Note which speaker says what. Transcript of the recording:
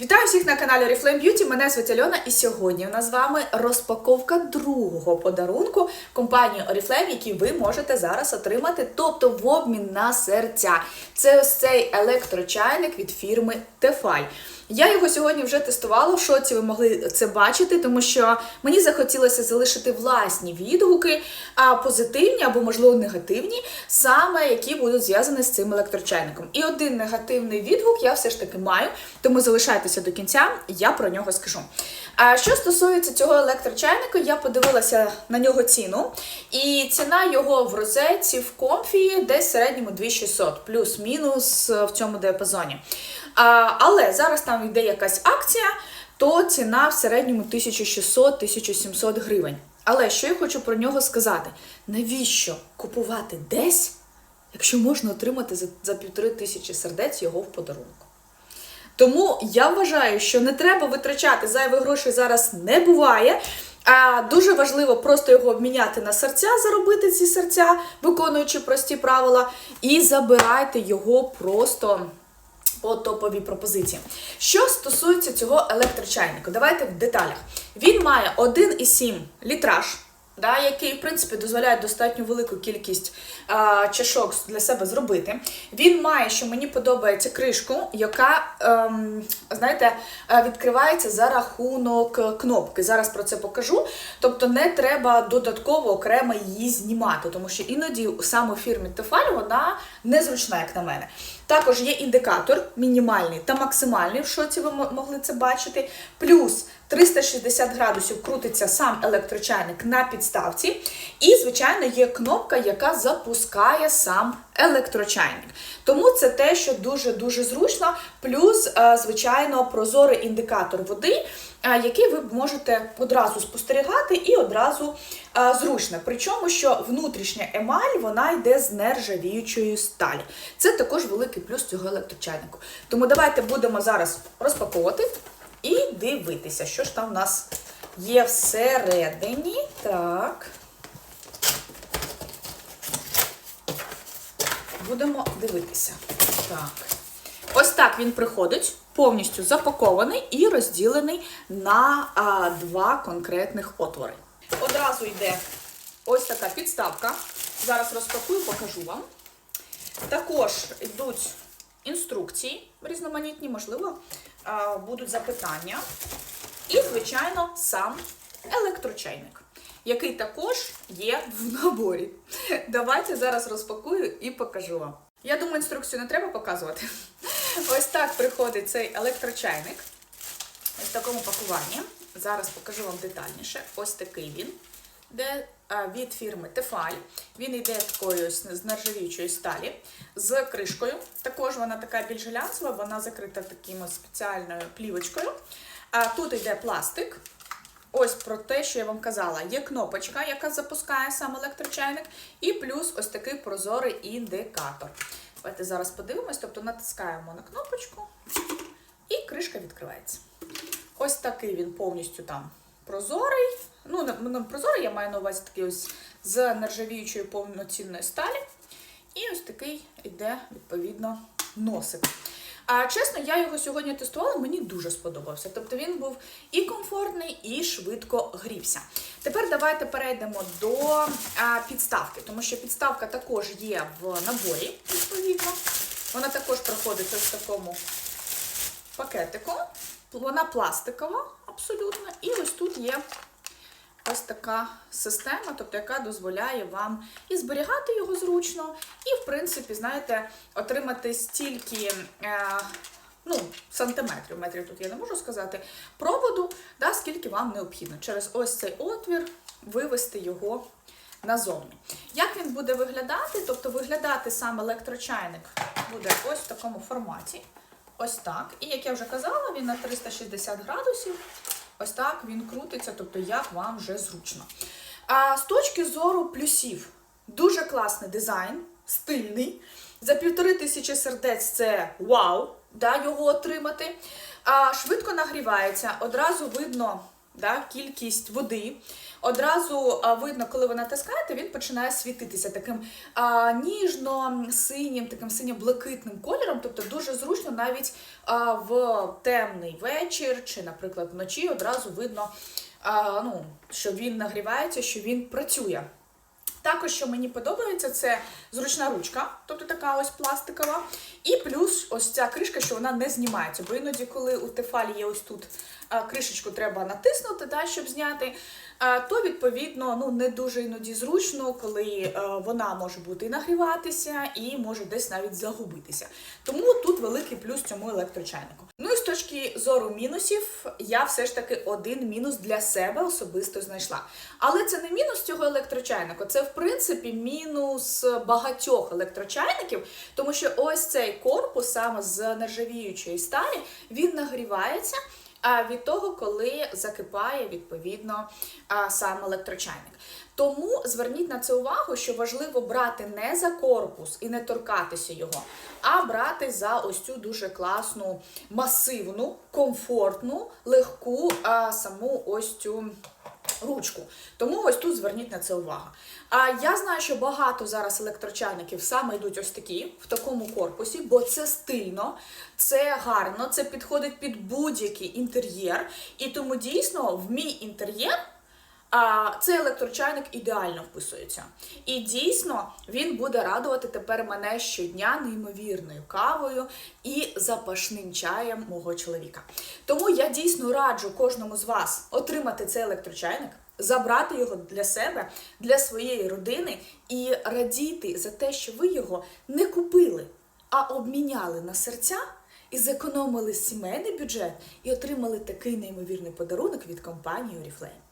Speaker 1: Вітаю всіх на каналі Oriflame Beauty. Мене звуть Альона, і сьогодні у нас з вами розпаковка другого подарунку компанії Oriflame, який ви можете зараз отримати, тобто в обмін на серця. Це ось цей електрочайник від фірми Tefal. Я його сьогодні вже тестувала. В шоці ви могли це бачити, тому що мені захотілося залишити власні відгуки, а позитивні або, можливо, негативні, саме які будуть зв'язані з цим електрочайником. І один негативний відгук я все ж таки маю, тому залишайтеся до кінця, я про нього скажу. А що стосується цього електрочайника, я подивилася на нього ціну, і ціна його в розетці в комфі десь в середньому 2600, плюс-мінус в цьому діапазоні. А, але зараз там йде якась акція, то ціна в середньому 1600-1700 гривень. Але що я хочу про нього сказати? Навіщо купувати десь, якщо можна отримати за, півтори тисячі сердець його в подарунку? Тому я вважаю, що не треба витрачати зайвих грошей зараз не буває. А дуже важливо просто його обміняти на серця, заробити ці серця, виконуючи прості правила, і забирайте його просто по топовій пропозиції. Що стосується цього електрочайника, давайте в деталях. Він має 1,7 літраж. Да, який, в принципі, дозволяє достатньо велику кількість а, чашок для себе зробити. Він має, що мені подобається, кришку, яка, ем, знаєте, е, відкривається за рахунок кнопки. Зараз про це покажу. Тобто не треба додатково окремо її знімати, тому що іноді саме в фірмі Tefal вона незручна, як на мене. Також є індикатор мінімальний та максимальний, в шоці ви могли це бачити. Плюс 360 градусів крутиться сам електрочайник на підставці. І, звичайно, є кнопка, яка запускає сам електрочайник. Тому це те, що дуже-дуже зручно. Плюс, е, звичайно, прозорий індикатор води, е, який ви можете одразу спостерігати і одразу е, зручно. Причому, що внутрішня емаль вона йде з нержавіючої сталі. Це також великий плюс цього електрочайнику. Тому давайте будемо зараз розпаковувати і дивитися, що ж там в нас є всередині. Так. Будемо дивитися. Так. Ось так він приходить, повністю запакований і розділений на а, два конкретних отвори. Одразу йде ось така підставка. Зараз розпакую, покажу вам. Також йдуть інструкції різноманітні, можливо, будуть запитання. І, звичайно, сам електрочайник, який також є в наборі. Давайте зараз розпакую і покажу вам. Я думаю, інструкцію не треба показувати. Ось так приходить цей електрочайник. Ось в такому пакуванні. Зараз покажу вам детальніше. Ось такий він. Де від фірми Tefal. Він йде такою з нержавіючої сталі, з кришкою. Також вона така більш глянцева, вона закрита таким спеціальною плівочкою. Тут йде пластик. Ось про те, що я вам казала. Є кнопочка, яка запускає сам електрочайник, і плюс ось такий прозорий індикатор. Давайте зараз подивимось, тобто натискаємо на кнопочку, і кришка відкривається. Ось такий він повністю там прозорий. Ну, прозорий, я маю на увазі такий ось з нержавіючої повноцінної сталі. І ось такий йде, відповідно, носик. А чесно, я його сьогодні тестувала, мені дуже сподобався. Тобто він був і комфортний, і швидко грівся. Тепер давайте перейдемо до а, підставки, тому що підставка також є в наборі, відповідно. Вона також проходить ось в такому пакетику. Вона пластикова абсолютно. І ось тут є ось така система, тобто яка дозволяє вам і зберігати його зручно, і, в принципі, знаєте, отримати стільки. Е, Ну, сантиметрів, метрів тут я не можу сказати, проводу, да, скільки вам необхідно. Через ось цей отвір вивести його назовні. Як він буде виглядати? Тобто виглядати сам електрочайник буде ось в такому форматі. Ось так. І як я вже казала, він на 360 градусів. Ось так він крутиться, тобто як вам вже зручно. А з точки зору плюсів, дуже класний дизайн, стильний. За півтори тисячі сердець це вау, да, його отримати. А, швидко нагрівається, одразу видно да, кількість води. Одразу видно, коли ви натискаєте, він починає світитися таким ніжно-синім, таким синьо-блакитним кольором. Тобто дуже зручно навіть в темний вечір чи, наприклад, вночі одразу видно, ну, що він нагрівається, що він працює. Також, що мені подобається, це зручна ручка, тобто така ось пластикова. І плюс ось ця кришка, що вона не знімається. Бо іноді, коли у тефалі є ось тут кришечку, треба натиснути, да, щоб зняти, то відповідно ну, не дуже іноді зручно, коли вона може бути нагріватися, і може десь навіть загубитися. Тому тут великий плюс цьому електрочайнику. Ну і з точки зору мінусів, я все ж таки один мінус для себе особисто знайшла. Але це не мінус цього електрочайника, це в принципі мінус багатьох електрочайників, тому що ось цей корпус саме з нержавіючої сталі він нагрівається. Від того, коли закипає відповідно сам електрочайник. Тому зверніть на це увагу, що важливо брати не за корпус і не торкатися його, а брати за ось цю дуже класну, масивну, комфортну, легку саму ось цю ручку. Тому ось тут зверніть на це увагу. А я знаю, що багато зараз електрочайників саме йдуть ось такі в такому корпусі, бо це стильно, це гарно, це підходить під будь-який інтер'єр. І тому дійсно в мій інтер'єр. А цей електрочайник ідеально вписується. І дійсно він буде радувати тепер мене щодня неймовірною кавою і запашним чаєм мого чоловіка. Тому я дійсно раджу кожному з вас отримати цей електрочайник, забрати його для себе, для своєї родини і радіти за те, що ви його не купили, а обміняли на серця. І зекономили сімейний бюджет і отримали такий неймовірний подарунок від компанії Oriflame.